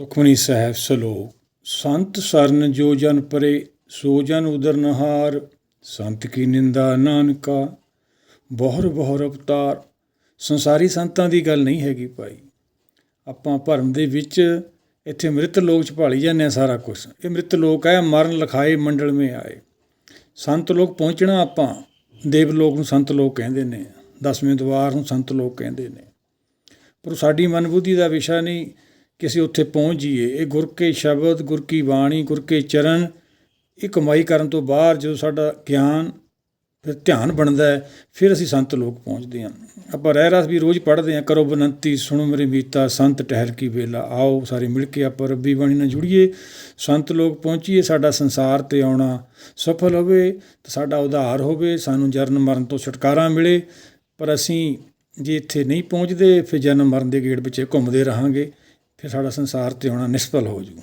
ਸੁਖਮਨੀ ਸਾਹਿਬ ਸਲੋਕ ਸੰਤ ਸਰਨ ਜੋ ਜਨ ਪਰੇ, ਸੋ ਜਨ ਉਦਰ ਨਹਾਰ, ਸੰਤ ਕੀ ਨਿੰਦਾ ਨਾਨਕਾ, ਬਹੁਰ ਬਹੁਰ ਅਵਤਾਰ। ਸੰਸਾਰੀ ਸੰਤਾਂ ਦੀ ਗੱਲ ਨਹੀਂ ਹੈਗੀ ਭਾਈ। ਆਪਾਂ ਭਰਮ ਦੇ ਵਿੱਚ ਇੱਥੇ ਮ੍ਰਿਤ ਲੋਕ ਚ ਭਾਲੀ ਜਾਂਦੇ ਆ ਸਾਰਾ ਕੁਝ ਇਹ ਮ੍ਰਿਤ ਲੋਕ ਹੈ ਮਰਨ ਲਖਾਏ, ਮੰਡਲ ਮੇ ਆਏ। ਸੰਤ ਲੋਕ ਪਹੁੰਚਣਾ ਆਪਾਂ, ਦੇਵ ਲੋਕ ਨੂੰ ਸੰਤ ਲੋਕ ਕਹਿੰਦੇ ਨੇ, ਦਸਵੇਂ ਦਵਾਰ ਨੂੰ ਸੰਤ ਲੋਕ ਕਹਿੰਦੇ ਨੇ। ਪਰ ਸਾਡੀ ਮਨਬੁੱਧੀ ਦਾ ਵਿਸ਼ਾ ਨਹੀਂ। ਕਿ ਅਸੀਂ ਉੱਥੇ ਪਹੁੰਚ ਜਾਈਏ। ਇਹ ਗੁਰ ਕੇ ਸ਼ਬਦ, ਗੁਰ ਕੀ ਬਾਣੀ, ਗੁਰ ਕੇ ਚਰਨ, ਇਹ ਕਮਾਈ ਕਰਨ ਤੋਂ ਬਾਹਰ ਜਦੋਂ ਸਾਡਾ ਗਿਆਨ ਫਿਰ ਧਿਆਨ ਬਣਦਾ ਹੈ, ਫਿਰ ਅਸੀਂ ਸੰਤ ਲੋਕ ਪਹੁੰਚਦੇ ਹਾਂ। ਆਪਾਂ ਰਹਿ ਰਸ ਵੀ ਰੋਜ਼ ਪੜ੍ਹਦੇ ਹਾਂ, ਕਰੋ ਬਨੰਤੀ, ਸੁਣੋ ਮੇਰੇ ਮੀਤਾ, ਸੰਤ ਟਹਿਰ ਕੀ ਵੇਲਾ, ਆਓ ਸਾਰੇ ਮਿਲ ਕੇ ਆਪਾਂ ਰੱਬੀ ਬਾਣੀ ਨਾਲ ਜੁੜੀਏ। ਸੰਤ ਲੋਕ ਪਹੁੰਚੀਏ, ਸਾਡਾ ਸੰਸਾਰ ਤੇ ਆਉਣਾ ਸਫਲ ਹੋਵੇ, ਤੇ ਸਾਡਾ ਉਧਾਰ ਹੋਵੇ, ਸਾਨੂੰ ਜਰਨ ਮਰਨ ਤੋਂ ਛੁਟਕਾਰਾ ਮਿਲੇ। ਪਰ ਅਸੀਂ ਜੇ ਇੱਥੇ ਨਹੀਂ ਪਹੁੰਚਦੇ, ਫਿਰ ਜਨਮ ਮਰਨ ਦੇ ਗੇੜ ਵਿੱਚ ਘੁੰਮਦੇ ਰਹਾਂਗੇ। ਫਿਰ ਸਾਡਾ ਸੰਸਾਰ ਤੇ ਆਉਣਾ ਨਿਸਫਲ ਹੋ ਜੂ